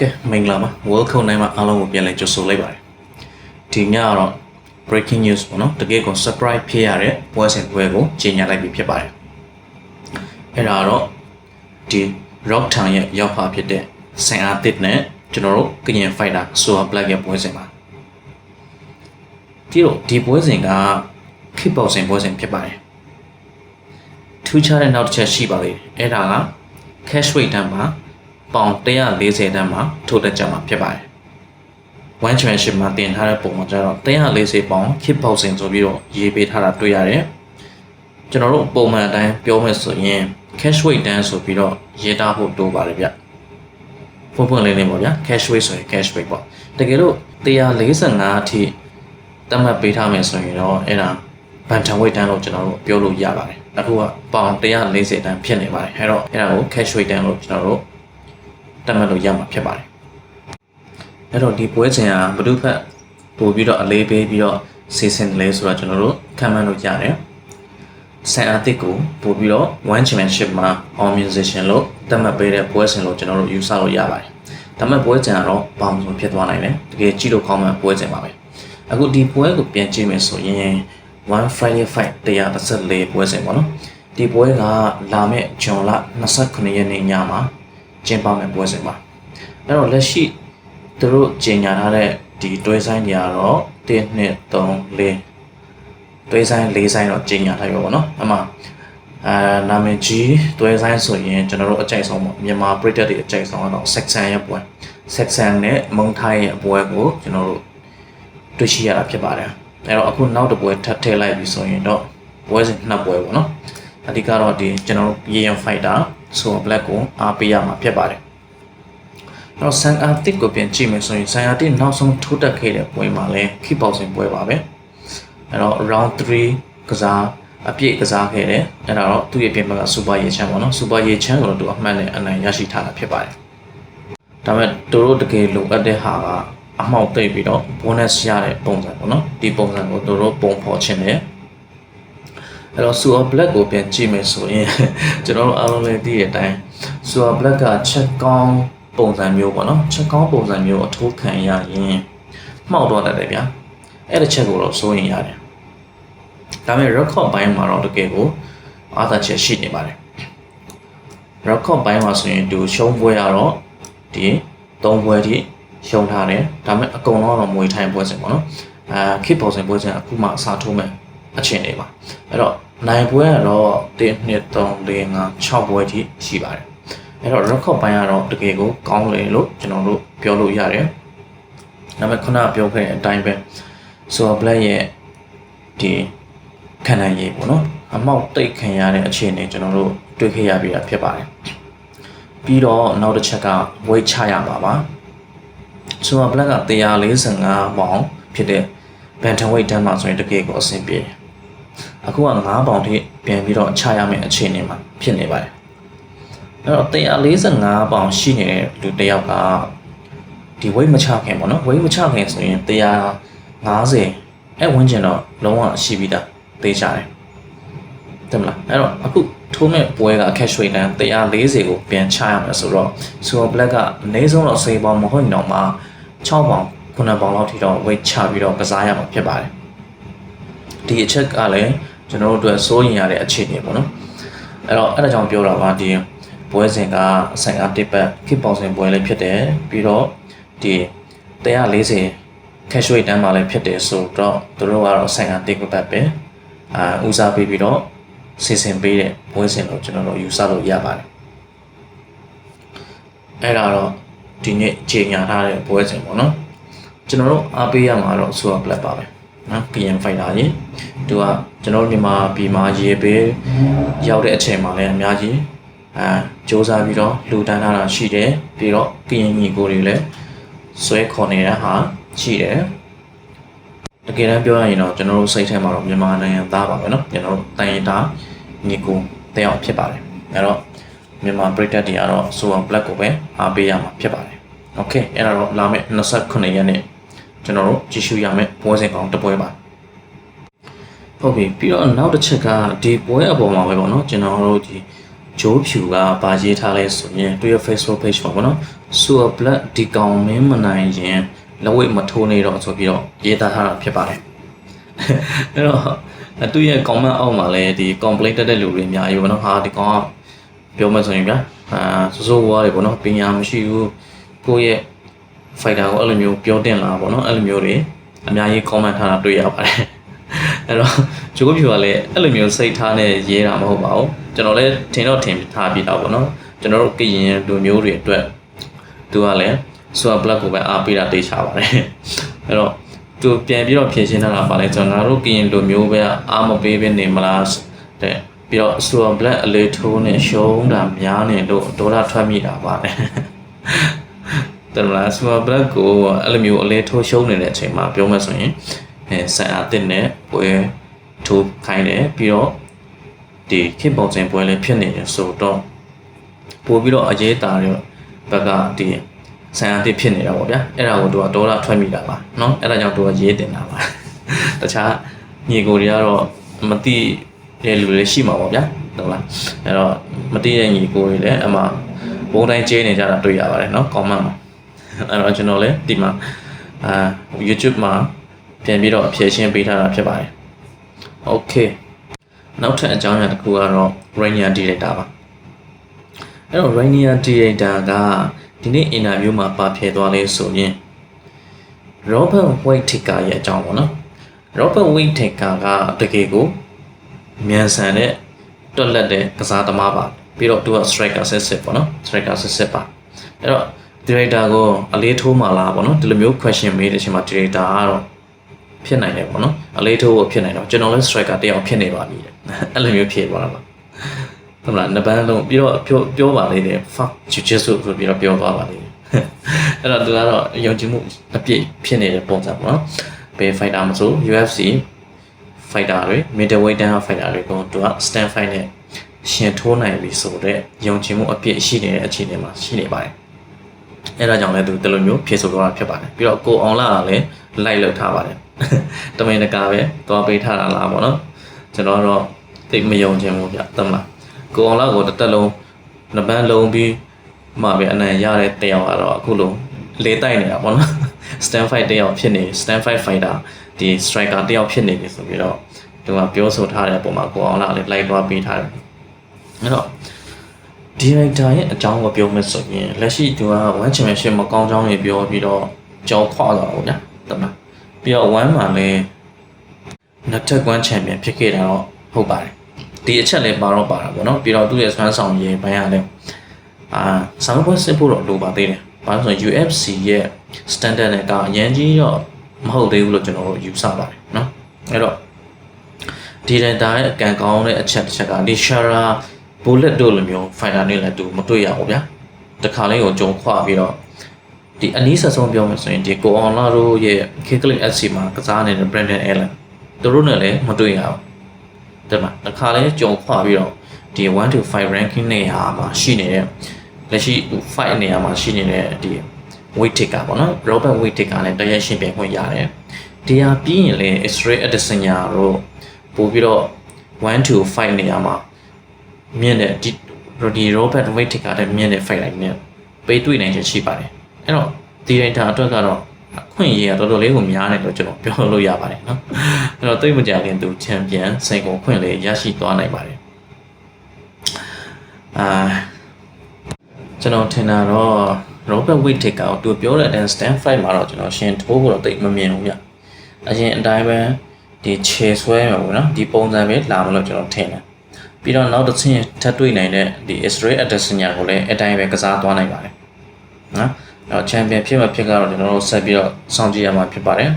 ကဲမင်္ဂလာပါ welcome နိုင်မှာအားလုံးကိုပြန်လည်ကြိုဆိုလိုက်ပါတယ်ဒီညကတော့ breaking news ပေါ့နော်တကယ်ကို surprise ဖြစ်ရတဲ့ပွဲစဉ်ပွဲကိုကြေညာလိုက်ပြီဖြစ်ပါတယ်အဲ့ဒါတော့ဒီ rock town ရဲ့ရောက်ဖာဖြစ်တဲ့ဆင်အားတစ်နဲ့ကျွန်တော်တို့ကရင် fighter soa black ရဲ့ပွဲစဉ်ပါဒီတော့ဒီပွဲစဉ်က kick boxing ပွဲစဉ်ဖြစ်ပါတယ်ထူးခြားတဲ့နောက်တစ်ချက်ရှိပါသေးတယ်အဲ့ဒါက cash weight တန်းမှာ ပေါင်140တန်းမှာထိုးတက်ကြမှာဖြစ်ပါတယ်။ One Championship မှာတင်ထားတဲ့ပုံမှာကျတော့140ပေါင် kick boxing ဆိုပြီးတော့ရေးပေးထားတာတွေ့ရတယ်။ကျွန်တော်တို့ပုံမှန်အတိုင်းပြောမယ်ဆိုရင် cash weight တန်းဆိုပြီးတော့ရေးထားဖို့တိုးပါတယ်ဗျ။ပုံပုံလေးလေးပေါ့ဗျာ cash weight ဆိုရင် cash weight ပေါ့။တကယ်လို့145အထိသတ်မှတ်ပေးထားမယ်ဆိုရင်တော့အဲ့ဒါဘန်တန်ဝိတ်တန်းလို့ကျွန်တော်တို့ပြောလို့ရပါတယ်အခုကပေါင်140တန်းဖြစ်နေပါတယ်အဲ့တော့အဲ့ဒါကို cash weight တန်းလို့ကျွန်တော်တို့ သတ်မှတ်လို့ရမှာဖြစ်ပါတယ်အဲ့တော့ဒီပွဲစဉ်ကဘဒုဖက်ပို့ပြီးတော့အလေးပေးပြီးတော့စီစဉ်တယ်လဲဆိုတော့ကျွန်တော်တို့ခံမှန်းလို့ရတယ်ဆန်အတစ်ကိုပို့ပြီးတော့ one championship မှာ all musician လို့သတ်မှတ်ပေးတဲ့ပွဲစဉ်လို့ကျွန်တော်တို့ယူဆလို့ရပါတယ်ဒါပေမဲ့ပွဲစဉ်ကတော့ဘောင်စုံဖြစ်သွားနိုင်တယ်တကယ်ကြည့်လို့ကောင်းမှပွဲစဉ်ပါပဲအခုဒီပွဲကိုပြန်ကြည့်မယ်ဆိုရင် one friday fight 134ပွဲစဉ်ပေါ့နော်ဒီပွဲကလာမယ့်ဂျွန်လ29ရက်နေ့ညမှာ ကျင်းပမယ့်ပွဲစဉ်ပါအဲ့တော့လက်ရှိသူတို့ကြီးညာထားတဲ့ဒီတွဲဆိုင်တွေကတော့1 2 3 4တွဲဆိုင်၄ဆိုင်တော့ကြီးညာထားပြီပေါ့နော်အမှအာနာမည်ကြီးတွဲဆိုင်ဆိုရင်ကျွန်တော်တို့အကြိုက်ဆုံးပေါ့မြန်မာပရိသတ်တွေအကြိုက်ဆုံးကတော့ section ရဲ့ပွဲ section နဲ့မုံထိုင်းရဲ့ပွဲကိုကျွန်တော်တို့တွေ့ရှိရတာဖြစ်ပါတယ်အဲ့တော့အခုနောက်တစ်ပွဲထပ်ထည့်လိုက်ပြီဆိုရင်တော့ပွဲစဉ်နှစ်ပွဲပေါ့နော် အဓိကတော့ဒီကျွန်တော်တို့ Yeon Fighter ဆို Black ကိုအားပေးရမှာဖြစ်ပါတယ်အဲ့တော့ San Arctic ကိုပြန်ကြည့်မယ်ဆိုရင် San Arctic နောက်ဆုံးထိုးတက်ခဲ့တဲ့ပွဲမှာလဲ keep boxing ပွဲပါပဲအဲ့တော့ round 3ကစားအပြည့်ကစားခဲ့တယ်အဲ့ဒါတော့သူ့ရဲ့ပြင်ပက super ရေချမ်းပေါ့နော် super ရေချမ်းကိုတော့သူအမှန်နဲ့အနိုင်ရရှိထားတာဖြစ်ပါတယ်ဒါပေမဲ့သူတို့တကယ်လိုအပ်တဲ့ဟာကအမှောက်သိပ်ပြီးတော့ bonus ရတဲ့ပုံစံပေါ့နော်ဒီပုံစံကိုတို့တို့ပုံဖော်ခြင်းတယ် အဲ့တော့ Super Black ကိုပြန်ကြည့်မယ်ဆိုရင်ကျွန်တော်တို့အားလုံးလည်းသိတဲ့အတိုင်း Super Black ကချက်ကောင်းပုံစံမျိုးပေါ့နော်ချက်ကောင်းပုံစံမျိုးအထိုးခံရရင်မှောက်တော့တတ်တယ်ဗျာအဲ့တစ်ချက်ကိုတော့စိုးရင်ရတယ်ဒါပေမဲ့ record ဘိုင်းမှာတော့တကယ်ကိုအားသာချက်ရှိနေပါတယ် record ဘိုင်းမှာဆိုရင်သူရှုံးပွဲရတော့ဒီ၃ပွဲထိရှုံးထားတယ်ဒါပေမဲ့အကုန်လုံးတော့မွေထိုင်ပွဲစဉ်ပေါ့နော်အာခစ်ပေါ်စဉ်ပွဲစဉ်အခုမှအစားထိုးမယ် အချင်းတွေပါအဲ့တော့နိုင်ပွဲကတော့1 2 3 4 5 6ပွဲထိရှိပါတယ်အဲ့တော့ record ပိုင်းကတော့တကယ်ကိုကောင်းတယ်လို့ကျွန်တော်တို့ပြောလို့ရတယ်ဒါပေမဲ့ခုနပြောခဲ့တဲ့အတိုင်းပဲ so black ရဲ့ဒီခံနိုင်ရေးပေါ့နော်အမောက်တိတ်ခံရတဲ့အခြေအနေကျွန်တော်တို့တွေ့ခဲ့ရပြီးတာဖြစ်ပါတယ်ပြီးတော့နောက်တစ်ချက်က weight ချရမှာပါဆိုတော့ black က145ပေါင်ဖြစ်တဲ့ bantam weight တန်းမှာဆိုရင်တကယ်ကိုအဆင်ပြေတယ် အခုက9ပေါင်ထိပြန်ပြီးတော့ချရမယ့်အခြေအနေမှာဖြစ်နေပါတယ်အဲ့တော့145ပေါင်ရှိနေတဲ့လူတစ်ယောက်ကဒီ weight မချခင်ပေါ့နော် weight မချခင်ဆိုရင်150အဲ့ဝန်းကျင်တော့လုံးဝရှိပြီးသားသိကြတယ်တယ်မလားအဲ့တော့အခုထိုးမဲ့ပွဲက cash rate တန်း140ကိုပြန်ချရမယ်ဆိုတော့ super black ကအနည်းဆုံးတော့10ပေါင်မဟုတ်ရင်တော့မှ6ပေါင်9ပေါင်လောက်ထိတော့ weight ချပြီးတော့ကစားရမှာဖြစ်ပါတယ်ဒီအချက်ကလည်း ကျွန်တော်တို့အတွက်စိုးရင်ရတဲ့အခြေအနေပေါ့နော်အဲ့တော့အဲ့ဒါကြောင့်ပြောတာပါဒီပွဲစဉ်ကဆိုင်အားတစ်ပတ် kick boxing ပွဲလေးဖြစ်တယ်ပြီးတော့ဒီ140 cash rate တန်းမှာလည်းဖြစ်တယ်ဆိုတော့သူတို့ကတော့ဆိုင်အားတစ်ပတ်ပဲအာဦးစားပေးပြီးတော့စီစဉ်ပေးတဲ့ပွဲစဉ်လို့ကျွန်တော်တို့ယူဆလို့ရပါတယ်အဲ့ဒါတော့ဒီနေ့ချိန်ညာထားတဲ့ပွဲစဉ်ပေါ့နော်ကျွန်တော်တို့အားပေးရမှာတော့ super black ပါပဲ နော် PM fighter ကြီးသူကကျွန်တော်တို့မြန်မာပြည်မှာရေပေးရောက်တဲ့အချိန်မှာလည်းအများကြီးအဲစ조사ပြီးတော့လူတန်းထားတာရှိတယ်ပြီးတော့ကရင်ညီကိုတွေလည်းဆွဲခေါ်နေတဲ့ဟာရှိတယ်တကယ်တမ်းပြောရရင်တော့ကျွန်တော်တို့စိတ်ထဲမှာတော့မြန်မာနိုင်ငံသားပါပဲเนาะကျွန်တော်တို့တိုင်ရင်တာညီကိုတယောက်ဖြစ်ပါတယ်အဲတော့မြန်မာပြည်သက်တွေကတော့ Super Black ကိုပဲအားပေးရမှာဖြစ်ပါတယ်โอเคအဲ့ဒါတော့လာမယ့်29ရက်နေ့ ကျွန်တော်တို့ကြည့်ရှုရမယ့်ပွဲစဉ်ကောင်တစ်ပွဲပါဟုတ်ပြီပြီးတော့နောက်တစ်ချက်ကဒီပွဲအပေါ်မှာပဲပေါ့နော်ကျွန်တော်တို့ဒီဂျိုးဖြူကဗာရေးထားလဲဆိုရင်သူရဲ့ Facebook page မှာပေါ့နော် Super Black ဒီကောင်မင်းမနိုင်ရင်လက်ဝိတ်မထိုးနေတော့ဆိုပြီးတော့ရေးသားထားတာဖြစ်ပါတယ်အဲ့တော့သူရဲ့ comment အောက်မှာလည်းဒီ complaint တက်တဲ့လူတွေအများကြီးပေါ့နော်ဟာဒီကောင်ကပြောမှဆိုရင်ဗျာအာစိုးစိုးဝါးတွေပေါ့နော်ပညာမရှိဘူးကိုယ့်ရဲ့ fighter ကိုအဲ့လိုမျိုးပြောတင်လာပေါ့နော်အဲ့လိုမျိုးတွေအများကြီး comment ထားတာတွေ့ရပါတယ်အဲ့တော့ဂျိုးဖြူကလည်းအဲ့လိုမျိုးစိတ်ထားနဲ့ရေးတာမဟုတ်ပါဘူးကျွန်တော်လည်းထင်တော့ထင်ထားပြီးတော့ပေါ့နော်ကျွန်တော်တို့ကရင်လူမျိုးတွေအတွက်သူကလည်း super black ကိုပဲအားပေးတာတေးချပါတယ်အဲ့တော့သူပြန်ပြီးတော့ဖြည့်ရှင်းထားတာပါလဲကျွန်တော်တို့ကရင်လူမျိုးပဲအားမပေးဘဲနေမလားတဲ့ပြီးတော့ super black အလေးထိုးနဲ့ရှုံးတာများနေလို့ဒေါ်လာထွက်မိတာပါတယ် တယ်မလား super black ကိုအဲ့လိုမျိုးအလေးထိုးရှုံးနေတဲ့အချိန်မှာပြောမှဆိုရင်အဲဆန်အားတင်တဲ့ပွဲထိုးခိုင်းတယ်ပြီးတော့ဒီခေတ်ပုံစံပွဲလည်းဖြစ်နေတယ်ဆိုတော့ပို့ပြီးတော့အရေးတာတဲ့ဘက်ကဒီဆန်အားတင်ဖြစ်နေတာပေါ့ဗျာအဲ့ဒါကိုသူကဒေါ်လာထွက်မိတာပါเนาะအဲ့ဒါကြောင့်သူကရေးတင်တာပါတခြားညီကိုတွေကတော့မသိတဲ့လူတွေရှိမှာပေါ့ဗျာဟုတ်လားအဲ့တော့မသိတဲ့ညီကိုတွေလည်းအမှဘုံတိုင်းကျဲနေကြတာတွေ့ရပါတယ်เนาะ comment မှာ အဲ့တော့ကျွန်တော်လည်းဒီမှာအာ YouTube မှာပြန်ပြီးတော့အဖြေရှင်းပေးထားတာဖြစ်ပါတယ် Okay နောက်ထပ်အကြောင်းအရာတစ်ခုကတော့ Rainier Director ပါအဲ့တော့ Rainier Director ကဒီနေ့ interview မှာပါဖြေသွားလဲဆိုရင် Robert Whittaker ရဲ့အကြောင်းပေါ့နော် Robert Whittaker ကတကယ်ကိုမြန်ဆန်တဲ့တွက်လက်တဲ့ကစားသမားပါပြီးတော့သူက striker ဆက်ဆက်ပေါ့နော် striker ဆက်ဆက်ပါအဲ့တော့ director ကိုအလေးထိုးမှလားပေါ့နော်ဒီလိုမျိုး question မေးတဲ့အချိန်မှာ director ကတော့ဖြစ်နိုင်တယ်ပေါ့နော်အလေးထိုးဖို့ဖြစ်နိုင်တော့ကျွန်တော်လည်း striker တယောက်ဖြစ်နေပါပြီတဲ့အဲ့လိုမျိုးဖြစ်သွားတာပါဟုတ်လားနှစ်ပန်းလုံးပြီးတော့ပြောပြောပါလေတယ် fuck jiu-jitsu ဆိုပြီးတော့ပြောသွားပါလေအဲ့တော့သူကတော့ယုံကြည်မှုအပြည့်ဖြစ်နေတဲ့ပုံစံပေါ့နော်ဘယ် fighter မဆို UFC fighter တွေ middleweight တန်း fighter တွေကိုသူက stand fight နဲ့ရှင်ထိုးနိုင်ပြီဆိုတော့ယုံကြည်မှုအပြည့်ရှိနေတဲ့အခြေအနေမှာရှိနေပါတယ် အဲ့ဒါကြောင့်လည်းသူဒီလိုမျိုးဖြေဆိုတော့တာဖြစ်ပါတယ်ပြီးတော့ကိုအောင်လာကလည်း like လုပ်ထားပါတယ်တမင်တကာပဲသွားပေးထားတာလားပေါ့နော်ကျွန်တော်တော့သိမယုံချင်ဘူးဗျတမလားကိုအောင်လာကိုတစ်သက်လုံးနှစ်ပန်းလုံးပြီးမှပဲအနံရတဲ့တယောက်ကတော့အခုလုံးလေးတိုက်နေတာပေါ့နော် stand fight တယောက်ဖြစ်နေ stand fight fighter ဒီ striker တယောက်ဖြစ်နေပြီဆိုပြီးတော့သူကပြောဆိုထားတဲ့ပုံမှာကိုအောင်လာလည်း like သွားပေးထားတယ်အဲ့တော့ director ရဲ့အကြောင်းကိုပြောမယ်ဆိုရင်လက်ရှိသူက one championship မကောင်းကြောင်းတွေပြောပြီးတော့ကြောခွာသွားတော့ဗျာတမလားပြီးတော့ one မှာလည်းနှစ်ထပ် one champion ဖြစ်ခဲ့တာတော့ဟုတ်ပါတယ်ဒီအချက်လည်းပါတော့ပါတာပေါ့နော်ပြီးတော့သူ့ရဲ့ဆွမ်းဆောင်ရည်ဘိုင်းရလည်းအာဆောင်းပွဲစစ်ဖို့တော့လိုပါသေးတယ်ဘာလို့ဆိုရင် UFC ရဲ့ standard နဲ့ကအရင်ကြီးတော့မဟုတ်သေးဘူးလို့ကျွန်တော်တို့ယူဆပါတယ်နော်အဲ့တော့ဒီ data ရဲ့အကံကောင်းတဲ့အချက်တစ်ချက်က ဒီ Shara bullet တို့လိုမျိုး fighter နဲ့လည်းသူမတွေ့ရဘူးဗျာတခါလေးကိုကြုံခွပြီးတော့ဒီအနည်းဆက်ဆုံးပြောမယ်ဆိုရင်ဒီကိုအောင်လာတို့ရဲ့ Kickling FC မှာကစားနေတဲ့ Brandon Allen သူတို့နဲ့လည်းမတွေ့ရဘူးတဲ့မှာတခါလေးကြုံခွပြီးတော့ဒီ1 to 5 ranking နေရာမှာရှိနေတဲ့လက်ရှိ5နေရာမှာရှိနေတဲ့ဒီ weight taker ပေါ့နော် Robert weight taker နဲ့တရက်ရှင်ပြိုင်ခွင့်ရတယ်ဒီဟာပြီးရင်လည်း X-ray Adesanya တို့ပို့ပြီးတော့1 to 5နေရာမှာ မြင့်တဲ့ဒီဒီ Robert Wade ကလည်းမြင့်တဲ့ fight line နဲ့ပေးတွေ့နိုင်ခြင်းရှိပါတယ်အဲ့တော့ဒီ writer အတွက်ကတော့အခွင့်အရေးကတော်တော်လေးကိုများတယ်လို့ကျွန်တော်ပြောလို့ရပါတယ်နော်အဲ့တော့သိမကြခင်သူချန်ပီယံစိန်ကုန်ခွင့်လေးရရှိသွားနိုင်ပါတယ်အာကျွန်တော်ထင်တာတော့ Robert Wade ကသူပြောတဲ့အတိုင်း stand fight မှာတော့ကျွန်တော်ရှင်ထိုးဖို့တော့တိတ်မမြင်ဘူးဗျအရင်အတိုင်းပဲဒီခြေဆွဲမှာပေါ့နော်ဒီပုံစံပဲလာမလို့ကျွန်တော်ထင်တယ် ပြီးတော့နောက်တစ်ချင်းထပ်တွေ့နိုင်တဲ့ဒီ Israel Adesanya ကိုလည်းအတိုင်းပဲကစားသွားနိုင်ပါတယ်နော်အဲ့တော့ champion ဖြစ်မှာဖြစ်ကတော့ကျွန်တော်တို့ဆက်ပြီးတော့စောင့်ကြည့်ရမှာဖြစ်ပါတယ်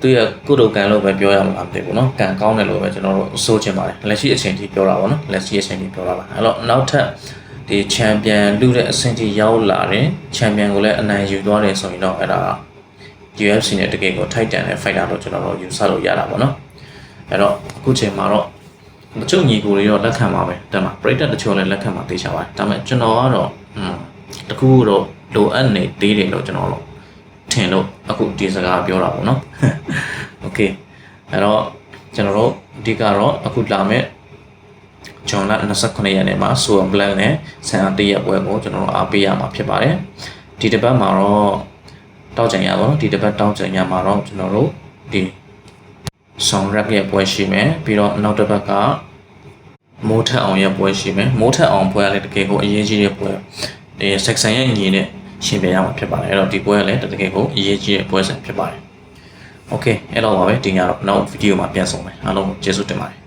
သူရဲ့ကုတုကန်လို့ပဲပြောရမှာမသိဘူးเนาะကန်ကောင်းတယ်လို့ပဲကျွန်တော်တို့ဆိုချင်ပါတယ်လက်ရှိအချိန်ထိပြောတာပါเนาะလက်ရှိအချိန်ထိပြောတာပါအဲ့တော့နောက်ထပ်ဒီချန်ပီယံလူတဲ့အဆင့်ထိရောက်လာတယ်ချန်ပီယံကိုလည်းအနိုင်ယူသွားတယ်ဆိုရင်တော့အဲ့ဒါ UFC နဲ့တကယ်ကိုထိုက်တန်တဲ့ fighter လို့ကျွန်တော်တို့ယူဆလို့ရတာပေါ့နော်အဲ့တော့အခုချိန်မှာတော့ တချို့ညီကိုတွေတော့လက်ခံပါပဲဒါမှပရိသတ်တချို့လည်းလက်ခံပါသိချပါတယ်ဒါပေမဲ့ကျွန်တော်ကတော့อืมတခုတော့လိုအပ်နေသေးတယ်လို့ကျွန်တော်တို့ထင်လို့အခုဒီစကားပြောတာပေါ့နော်โอเคအဲ့တော့ကျွန်တော်တို့အဓိကတော့အခုလာမဲ့ ဂျွန်လ29ရက်နေ့မှာဆိုအမ်ဘလန်နဲ့ဆန်အတရက်ပွဲကိုကျွန်တော်တို့အားပေးရမှာဖြစ်ပါတယ်ဒီတစ်ပတ်မှာတော့တောက်ကြံရပါတော့ဒီတစ်ပတ်တောက်ကြံရမှာတော့ကျွန်တော်တို့ဒီ ဆောင်ရက်ရဲ့ပွဲရှိမယ်ပြီးတော့နောက်တစ်ပတ်ကမိုးထက်အောင်ရဲ့ပွဲရှိမယ်မိုးထက်အောင်ပွဲကလည်းတကယ်ကိုအရေးကြီးတဲ့ပွဲဒီ section ရဲ့ညီနဲ့ရှင်ပြရမှာဖြစ်ပါတယ်အဲ့တော့ဒီပွဲကလည်းတကယ်ကိုအရေးကြီးတဲ့ပွဲစဉ်ဖြစ်ပါတယ် โอเคအဲ့တော့ပါပဲဒီညတော့နောက်ဗီဒီယိုမှာပြန်ဆောင်မယ်အားလုံးကိုကျေးဇူးတင်ပါတယ်